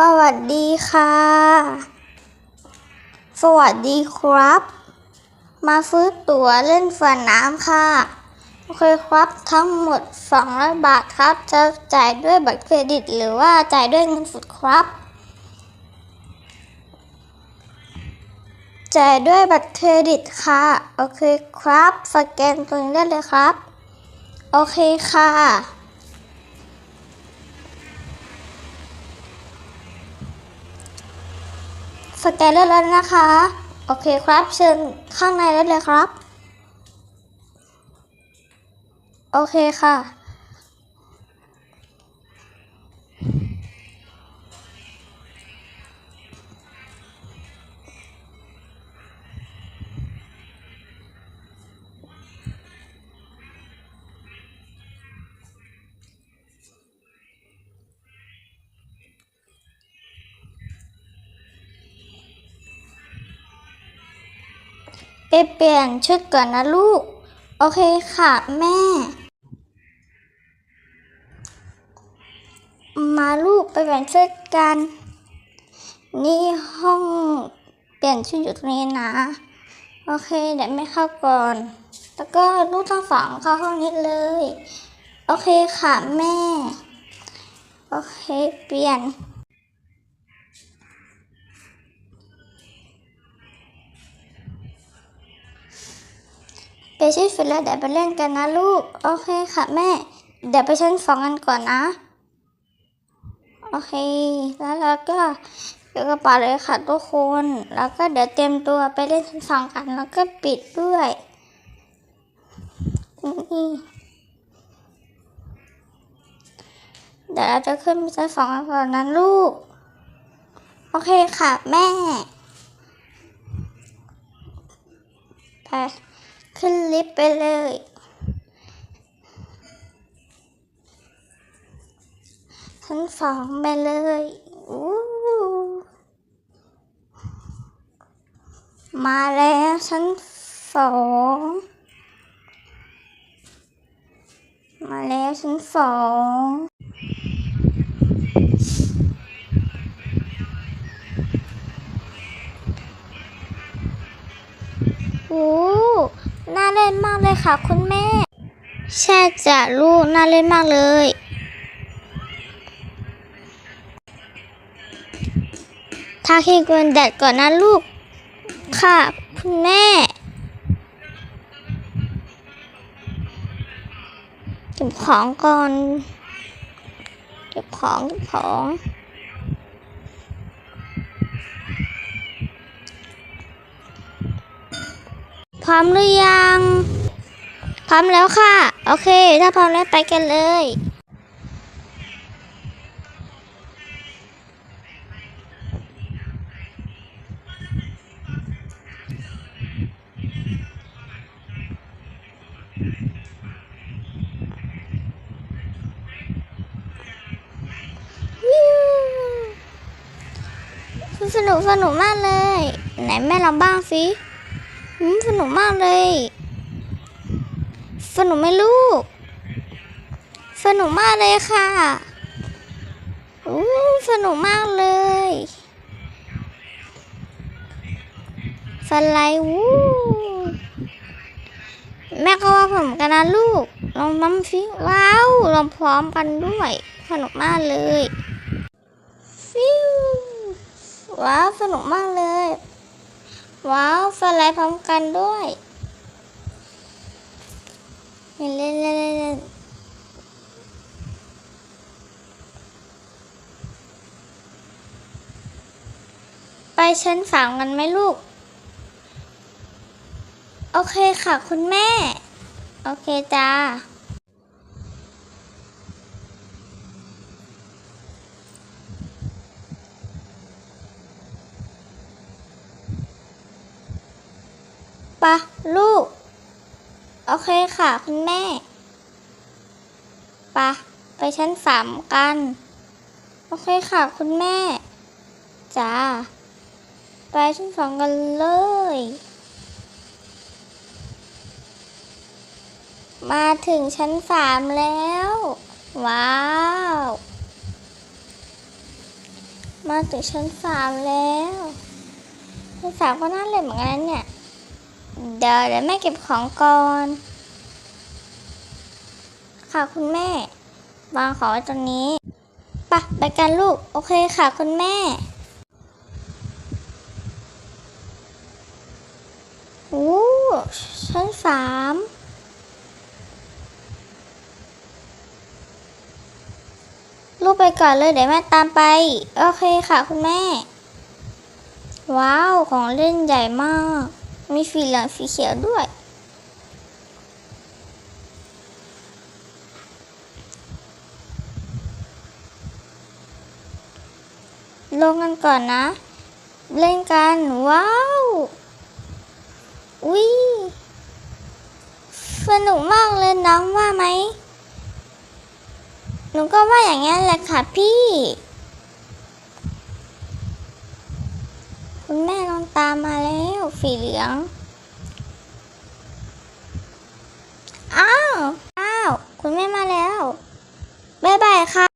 สวัสดีค่ะ สวัสดีครับ มาซื้อตั๋วเล่นสวนน้ำค่ะ โอเคครับทั้งหมด200บาทครับ จะจ่ายด้วยบัตรเครดิต หรือว่าจ่ายด้วยเงินสดครับ จ่ายด้วยบัตรเครดิตค่ะ โอเคครับ สแกนตรงนี้ได้เลยครับ โอเคค่ะ สแกนเรียบร้อยแล้วนะคะ โอเคครับ เชิญข้างในได้เลยครับ โอเคค่ะ เปลี่ยนชุดก่อนนะลูก โอเคค่ะแม่ มาลูกไปเปลี่ยนชุดกัน นี่ห้องเปลี่ยนชุดอยู่ตรงนี้นะ โอเคเดี๋ยวแม่เข้าก่อน แล้วก็ลูกทั้งสองเข้าห้องนี้เลย โอเคค่ะแม่ โอเคเปลี่ยน ไปชิดเสร็จแล้วเดี๋ยวไปเล่นกันนะลูก โอเคค่ะแม่ เดี๋ยวไปชั้นสองกันก่อนนะ โอเค แล้วเราก็เก็บกระเป๋าเลยค่ะทุกคน แล้วก็เดี๋ยวเตรียมตัวไปเล่นชั้นสองกัน แล้วก็ปิดด้วยนี่เดี๋ยวเราจะขึ้นไปชั้นสองกันก่อนนะลูก โอเคค่ะแม่ไป ขึ้นลิฟต์ไปเลย ชั้นสองไปเลยอู้มาแล้วชั้นสองมาแล้วชั้นสอง โอ้น่า เล่นมากเลยค่ะ คุณแม่ ใช่จ้ะลูกน่าเล่นมากเลย ทาครีมกันแดดก่อนนะลูก ค่ะ คุณแม่ เก็บของก่อน เก็บของเก็บของ พร้อมหรือยัง พร้อมแล้วค่ะ โอเค ถ้าพร้อมแล้วไปกันเลยวิวสนุกสนุกมากเลย ไหนแม่ลองบ้างสิ สนุกมากเลย สนุกไหมลูก สนุกมากเลยค่ะโอ้สนุกมากเลยสไลด์วู้แม่ก็ว่าผมกันนะลูก ลองน้ำฟิว้าวลองพร้อมกันด้วย สนุกมากเลยฟิวว้าว สนุกมากเลย ว้าวสไลด์พร้อมกันด้วยเล่นเล่นเล่นเล่นเล่นไปชั้นสามกันไหมลูก โอเคค่ะคุณแม่ โอเคจ้า ปะ ลูก โอเคค่ะ คุณแม่ปะไปชั้นสามกัน โอเคค่ะ คุณแม่จ้าไปชั้นสองกันเลย มาถึงชั้นสามแล้ว ว้าว มาถึงชั้นสามแล้วชั้นสามก็น่าเล่นเหมือนกันเนี่ย เดี๋ยวเดี๋ยวแม่เก็บของก่อน ค่ะคุณแม่ วางของไว้ตรงนี้ไปะไปกันลูก โอเคค่ะคุณแม่โอ้ชั้นสามลูกไปก่อนเลยเดี๋ยวแม่ตามไป โอเคค่ะคุณแม่ ว้าว ของเล่นใหญ่มาก มีสีเหลืองสีเขียวด้วย ลงกันก่อนนะ เล่นกัน ว้าว อุ้ยสนุกมากเลยน้องว่าไหม หนูก็ว่าอย่างนั้แหละค่ะพี่ ตามมาแล้วฝีเหลือง อ้าว อ้าว คุณแม่มาแล้ว